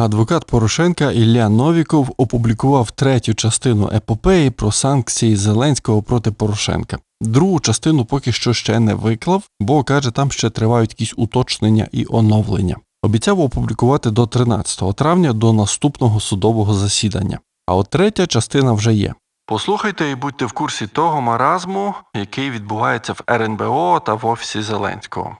Адвокат Порошенка Ілля Новіков опублікував третю частину епопеї про санкції Зеленського проти Порошенка. Другу частину поки що ще не виклав, бо каже, там ще тривають якісь уточнення і оновлення. Обіцяв опублікувати до 13 травня до наступного судового засідання. А от третя частина вже є. Послухайте і будьте в курсі того маразму, який відбувається в РНБО та в офісі Зеленського.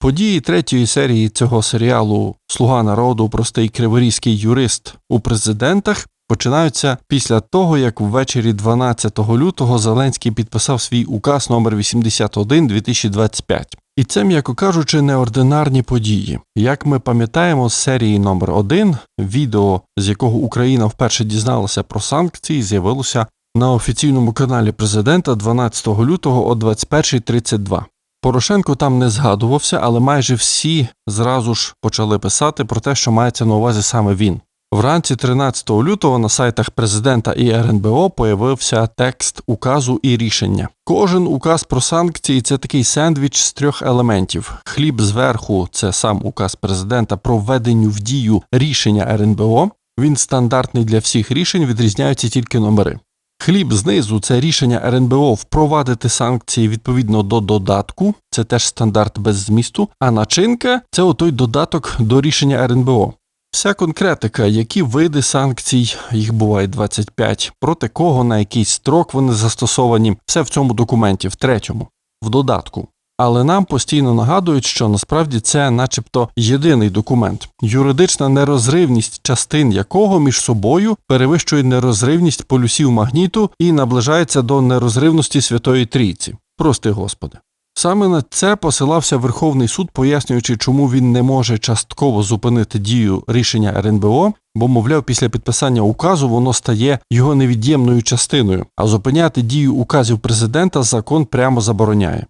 Події третьої серії цього серіалу Слуга народу, простий криворізький юрист у президентах починаються після того, як ввечері 12 лютого Зеленський підписав свій указ номер 81 2025. І це, м'яко кажучи, неординарні події. Як ми пам'ятаємо з серії номер 1 відео, з якого Україна вперше дізналася про санкції, з'явилося на офіційному каналі президента 12 лютого о 21.32. Порошенко там не згадувався, але майже всі зразу ж почали писати про те, що мається на увазі саме він. Вранці 13 лютого на сайтах президента і РНБО появився текст указу і рішення. Кожен указ про санкції це такий сендвіч з трьох елементів. Хліб зверху це сам указ президента про введенню в дію рішення РНБО. Він стандартний для всіх рішень, відрізняються тільки номери. Хліб знизу це рішення РНБО впровадити санкції відповідно до додатку, це теж стандарт без змісту. А начинка це отой додаток до рішення РНБО. Вся конкретика, які види санкцій, їх буває 25, проти кого на який строк вони застосовані, все в цьому документі, в третьому, в додатку. Але нам постійно нагадують, що насправді це, начебто, єдиний документ, юридична нерозривність частин якого між собою перевищує нерозривність полюсів магніту і наближається до нерозривності Святої Трійці. Прости Господи. Саме на це посилався Верховний суд, пояснюючи, чому він не може частково зупинити дію рішення РНБО, бо, мовляв, після підписання указу воно стає його невід'ємною частиною, а зупиняти дію указів президента закон прямо забороняє.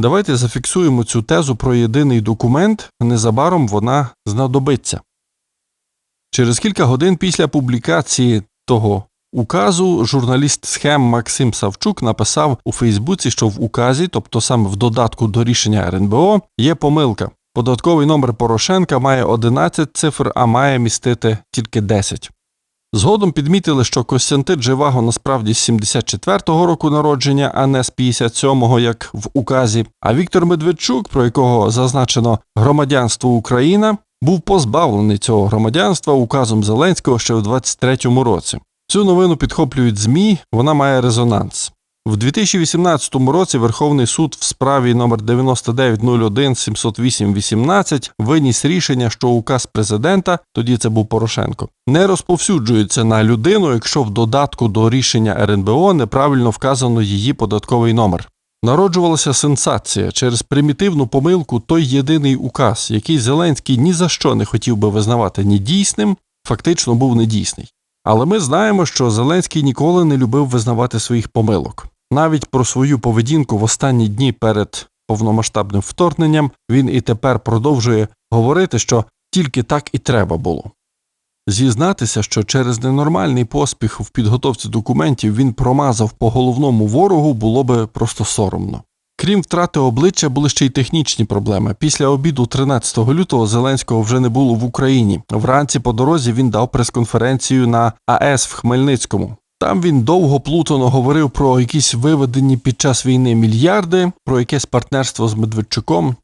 Давайте зафіксуємо цю тезу про єдиний документ, незабаром вона знадобиться. Через кілька годин після публікації того указу журналіст схем Максим Савчук написав у Фейсбуці, що в указі, тобто саме в додатку до рішення РНБО, є помилка. Податковий номер Порошенка має 11 цифр, а має містити тільки 10. Згодом підмітили, що Костянтин Живаго насправді з 74-го року народження, а не з 57-го, як в указі. А Віктор Медведчук, про якого зазначено громадянство Україна, був позбавлений цього громадянства указом Зеленського ще в 23-му році. Цю новину підхоплюють ЗМІ, вона має резонанс. В 2018 році Верховний суд в справі номер 9901 708 18 виніс рішення, що указ президента, тоді це був Порошенко, не розповсюджується на людину, якщо в додатку до рішення РНБО неправильно вказано її податковий номер. Народжувалася сенсація через примітивну помилку той єдиний указ, який Зеленський ні за що не хотів би визнавати ні дійсним, фактично був недійсний. Але ми знаємо, що Зеленський ніколи не любив визнавати своїх помилок. Навіть про свою поведінку в останні дні перед повномасштабним вторгненням він і тепер продовжує говорити, що тільки так і треба було. Зізнатися, що через ненормальний поспіх в підготовці документів він промазав по головному ворогу, було би просто соромно. Крім втрати обличчя, були ще й технічні проблеми. Після обіду 13 лютого Зеленського вже не було в Україні. Вранці по дорозі він дав прес-конференцію на АЕС в Хмельницькому. Там він довго плутано говорив про якісь виведені під час війни мільярди, про якесь партнерство з Медведчуком.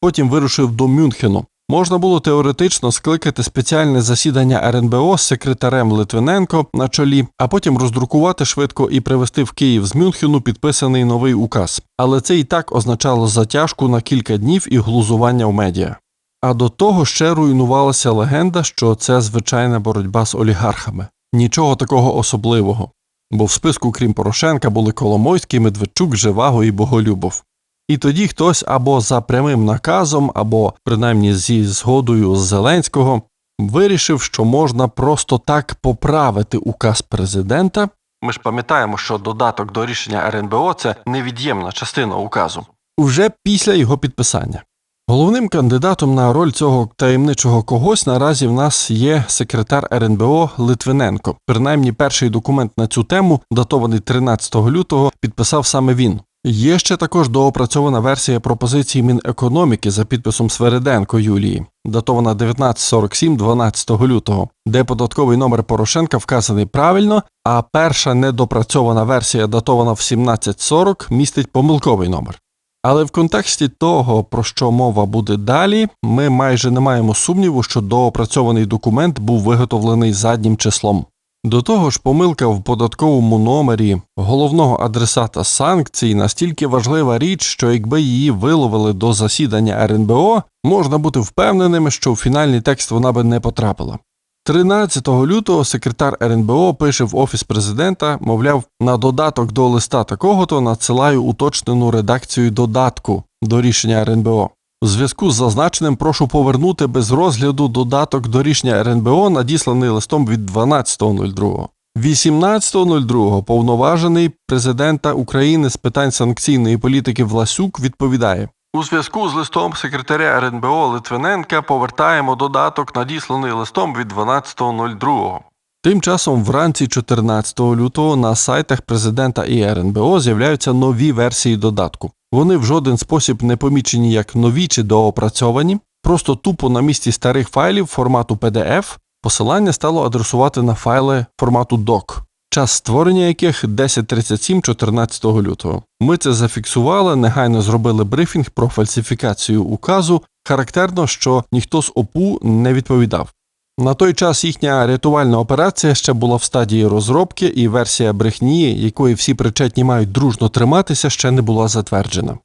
Потім вирушив до Мюнхену. Можна було теоретично скликати спеціальне засідання РНБО з секретарем Литвиненко на чолі, а потім роздрукувати швидко і привезти в Київ з Мюнхену підписаний новий указ. Але це і так означало затяжку на кілька днів і глузування в медіа. А до того ще руйнувалася легенда, що це звичайна боротьба з олігархами. Нічого такого особливого. Бо в списку, крім Порошенка, були Коломойський, Медведчук, Живаго і Боголюбов. І тоді хтось або за прямим наказом, або принаймні зі згодою Зеленського вирішив, що можна просто так поправити указ президента. Ми ж пам'ятаємо, що додаток до рішення РНБО це невід'ємна частина указу, уже після його підписання. Головним кандидатом на роль цього таємничого когось наразі в нас є секретар РНБО Литвиненко. Принаймні, перший документ на цю тему, датований 13 лютого, підписав саме він. Є ще також доопрацьована версія пропозиції Мінекономіки за підписом Свериденко Юлії, датована 1947 12 лютого, де податковий номер Порошенка вказаний правильно, а перша недопрацьована версія, датована в 1740, містить помилковий номер. Але в контексті того, про що мова буде далі, ми майже не маємо сумніву, що доопрацьований документ був виготовлений заднім числом. До того ж, помилка в податковому номері головного адресата санкцій настільки важлива річ, що якби її виловили до засідання РНБО, можна бути впевненими, що в фінальний текст вона би не потрапила. 13 лютого секретар РНБО пише в офіс президента, мовляв, на додаток до листа такого-то надсилаю уточнену редакцію додатку до рішення РНБО. У зв'язку з зазначеним прошу повернути без розгляду додаток до рішення РНБО, надісланий листом від 12.02. 18.02 повноважений президента України з питань санкційної політики Власюк відповідає. У зв'язку з листом секретаря РНБО Литвиненка повертаємо додаток, надісланий листом від 12.02. Тим часом вранці 14 лютого на сайтах президента і РНБО з'являються нові версії додатку. Вони в жоден спосіб не помічені як нові чи доопрацьовані, просто тупо на місці старих файлів формату PDF посилання стало адресувати на файли формату DOC, час створення яких 10.37 14 лютого. Ми це зафіксували, негайно зробили брифінг про фальсифікацію указу. Характерно, що ніхто з ОПУ не відповідав. На той час їхня рятувальна операція ще була в стадії розробки, і версія брехні, якої всі причетні мають дружно триматися, ще не була затверджена.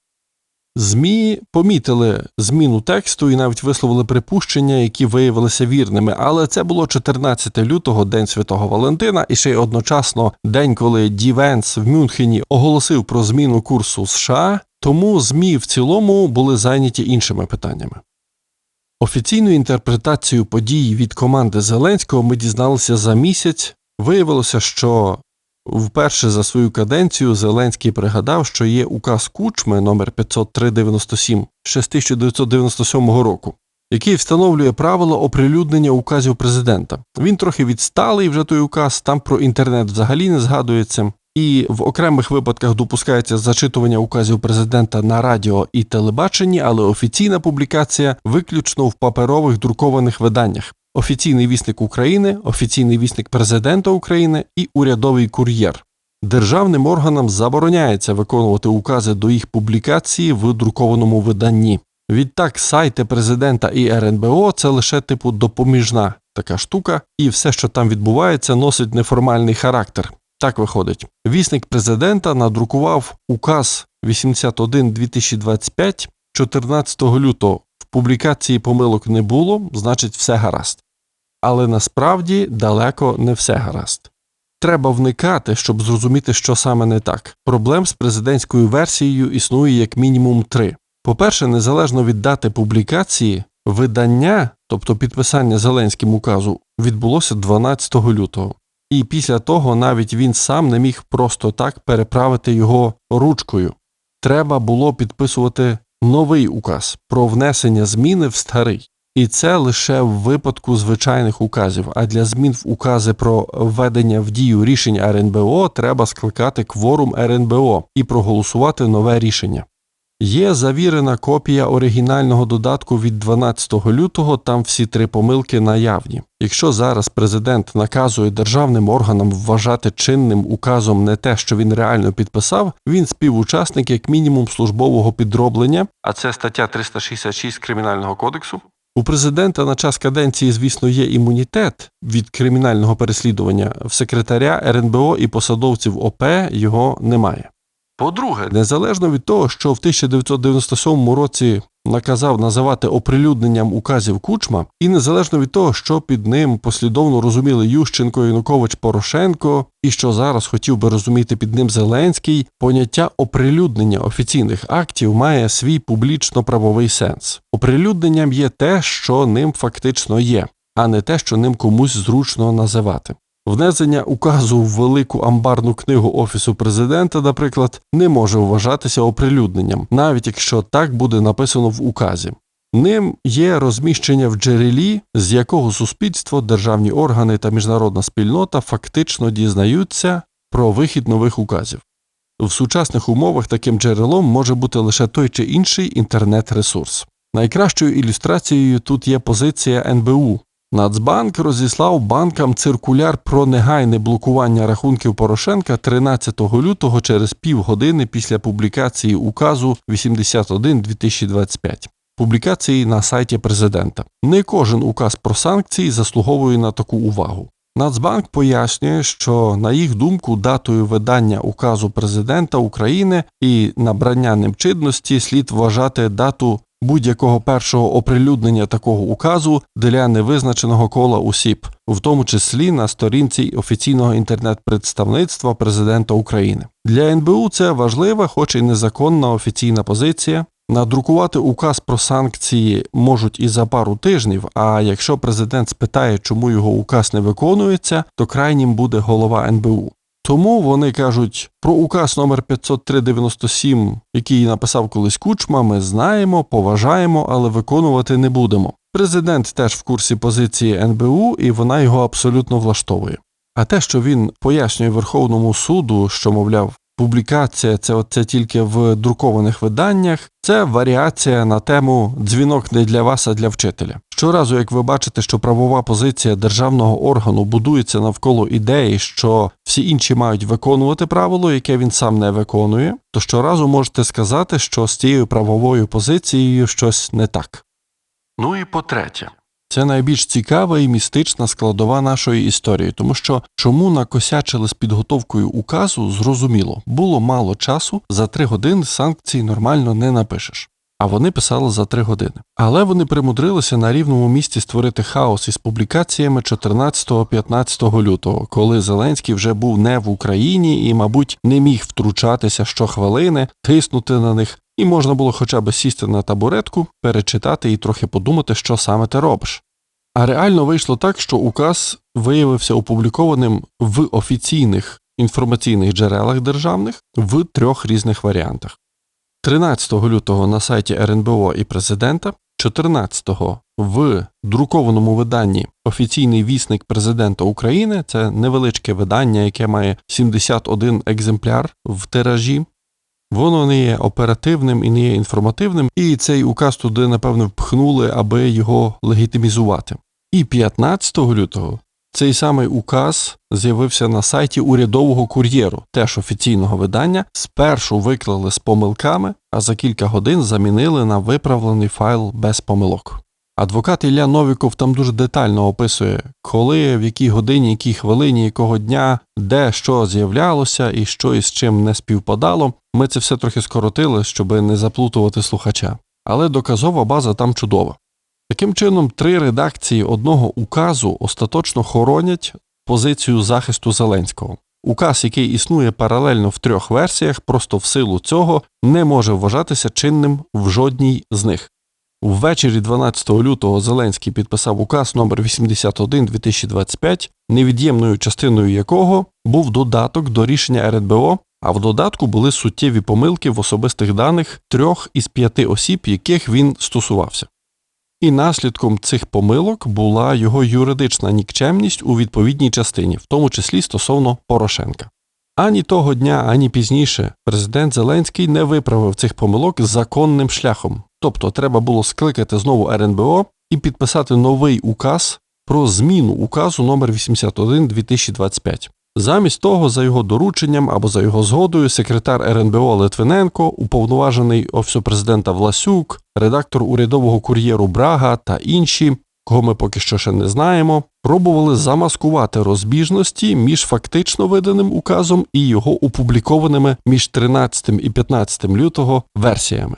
ЗМІ помітили зміну тексту і навіть висловили припущення, які виявилися вірними, але це було 14 лютого, День Святого Валентина, і ще й одночасно день, коли Ді Венс в Мюнхені оголосив про зміну курсу США, тому ЗМІ в цілому були зайняті іншими питаннями. Офіційну інтерпретацію подій від команди Зеленського ми дізналися за місяць. Виявилося, що вперше за свою каденцію Зеленський пригадав, що є указ Кучми номер 50397 ще з 1997 року, який встановлює правила оприлюднення указів президента. Він трохи відсталий вже той указ, там про інтернет взагалі не згадується. І в окремих випадках допускається зачитування указів президента на радіо і телебаченні, але офіційна публікація виключно в паперових друкованих виданнях. Офіційний вісник України, офіційний вісник президента України і урядовий кур'єр. Державним органам забороняється виконувати укази до їх публікації в друкованому виданні. Відтак, сайти президента і РНБО це лише типу допоміжна така штука, і все, що там відбувається, носить неформальний характер. Так виходить, вісник президента надрукував указ 81-2025 14 лютого. В публікації помилок не було, значить, все гаразд. Але насправді далеко не все гаразд. Треба вникати, щоб зрозуміти, що саме не так. Проблем з президентською версією існує як мінімум три. По-перше, незалежно від дати публікації, видання, тобто підписання Зеленським указу, відбулося 12 лютого і після того навіть він сам не міг просто так переправити його ручкою. Треба було підписувати новий указ про внесення зміни в старий. І це лише в випадку звичайних указів. А для змін в укази про введення в дію рішень РНБО треба скликати кворум РНБО і проголосувати нове рішення. Є завірена копія оригінального додатку від 12 лютого, там всі три помилки наявні. Якщо зараз президент наказує державним органам вважати чинним указом не те, що він реально підписав, він співучасник як мінімум службового підроблення, а це стаття 366 Кримінального кодексу. У президента на час каденції, звісно, є імунітет від кримінального переслідування в секретаря РНБО і посадовців ОП його немає. По-друге, незалежно від того, що в 1997 році наказав називати оприлюдненням указів Кучма, і незалежно від того, що під ним послідовно розуміли Ющенко, Янукович, Порошенко, і що зараз хотів би розуміти під ним Зеленський, поняття оприлюднення офіційних актів має свій публічно-правовий сенс. Оприлюдненням є те, що ним фактично є, а не те, що ним комусь зручно називати. Внесення указу в велику амбарну книгу Офісу президента, наприклад, не може вважатися оприлюдненням, навіть якщо так буде написано в указі. Ним є розміщення в джерелі, з якого суспільство, державні органи та міжнародна спільнота фактично дізнаються про вихід нових указів. В сучасних умовах таким джерелом може бути лише той чи інший інтернет-ресурс. Найкращою ілюстрацією тут є позиція НБУ. Нацбанк розіслав банкам циркуляр про негайне блокування рахунків Порошенка 13 лютого через півгодини після публікації указу 81-2025. Публікації на сайті президента. Не кожен указ про санкції заслуговує на таку увагу. Нацбанк пояснює, що на їх думку датою видання указу президента України і набрання ним чинності слід вважати дату будь-якого першого оприлюднення такого указу для невизначеного кола осіб, в тому числі на сторінці офіційного інтернет-представництва президента України. Для НБУ це важлива, хоч і незаконна офіційна позиція. Надрукувати указ про санкції можуть і за пару тижнів. А якщо президент спитає, чому його указ не виконується, то крайнім буде голова НБУ. Тому вони кажуть про указ номер 50397, який написав колись Кучма, ми знаємо, поважаємо, але виконувати не будемо. Президент теж в курсі позиції НБУ, і вона його абсолютно влаштовує. А те, що він пояснює Верховному суду, що, мовляв, публікація це оце тільки в друкованих виданнях, це варіація на тему дзвінок не для вас, а для вчителя. Щоразу, як ви бачите, що правова позиція державного органу будується навколо ідеї, що всі інші мають виконувати правило, яке він сам не виконує, то щоразу можете сказати, що з цією правовою позицією щось не так. Ну і по-третє, це найбільш цікава і містична складова нашої історії, тому що чому накосячили з підготовкою указу, зрозуміло, було мало часу, за три години санкцій нормально не напишеш. А вони писали за три години. Але вони примудрилися на рівному місці створити хаос із публікаціями 14-15 лютого, коли Зеленський вже був не в Україні і, мабуть, не міг втручатися щохвилини, тиснути на них, і можна було хоча б сісти на табуретку, перечитати і трохи подумати, що саме ти робиш. А реально вийшло так, що указ виявився опублікованим в офіційних інформаційних джерелах державних в трьох різних варіантах. 13 лютого на сайті РНБО і президента, 14-го в друкованому виданні Офіційний вісник президента України це невеличке видання, яке має 71 екземпляр в тиражі. Воно не є оперативним і не є інформативним, і цей указ туди, напевно, впхнули, аби його легітимізувати. І 15 лютого цей самий указ з'явився на сайті урядового кур'єру, теж офіційного видання, спершу виклали з помилками, а за кілька годин замінили на виправлений файл без помилок. Адвокат Ілля Новіков там дуже детально описує, коли, в якій годині, якій хвилині, якого дня, де що з'являлося і що із чим не співпадало. Ми це все трохи скоротили, щоб не заплутувати слухача. Але доказова база там чудова. Таким чином, три редакції одного указу остаточно хоронять позицію захисту Зеленського. Указ, який існує паралельно в трьох версіях, просто в силу цього не може вважатися чинним в жодній з них. Ввечері 12 лютого Зеленський підписав указ номер 81 2025, невід'ємною частиною якого був додаток до рішення РНБО, а в додатку були суттєві помилки в особистих даних трьох із п'яти осіб, яких він стосувався. І наслідком цих помилок була його юридична нікчемність у відповідній частині, в тому числі стосовно Порошенка. Ані того дня, ані пізніше президент Зеленський не виправив цих помилок законним шляхом, тобто треба було скликати знову РНБО і підписати новий указ про зміну указу номер 81 2025. Замість того, за його дорученням або за його згодою, секретар РНБО Литвиненко, уповноважений офісу президента Власюк, редактор урядового кур'єру Брага та інші, кого ми поки що ще не знаємо, пробували замаскувати розбіжності між фактично виданим указом і його опублікованими між 13 і 15 лютого версіями.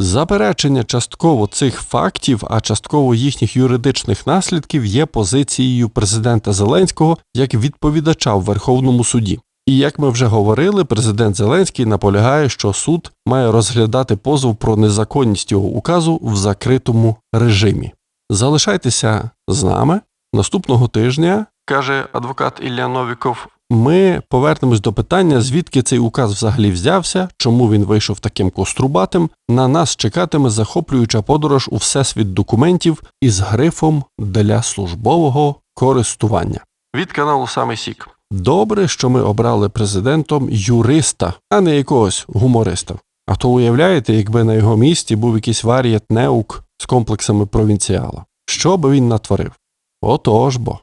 Заперечення частково цих фактів, а частково їхніх юридичних наслідків є позицією президента Зеленського як відповідача в Верховному суді. І як ми вже говорили, президент Зеленський наполягає, що суд має розглядати позов про незаконність його указу в закритому режимі. Залишайтеся з нами наступного тижня, каже адвокат Ілля Новіков. Ми повернемось до питання, звідки цей указ взагалі взявся, чому він вийшов таким кострубатим. На нас чекатиме захоплююча подорож у всесвіт документів із грифом для службового користування від каналу Самий Сік. Добре, що ми обрали президентом юриста, а не якогось гумориста. А то уявляєте, якби на його місці був якийсь варієт неук з комплексами провінціала. Що би він натворив? Отож бо.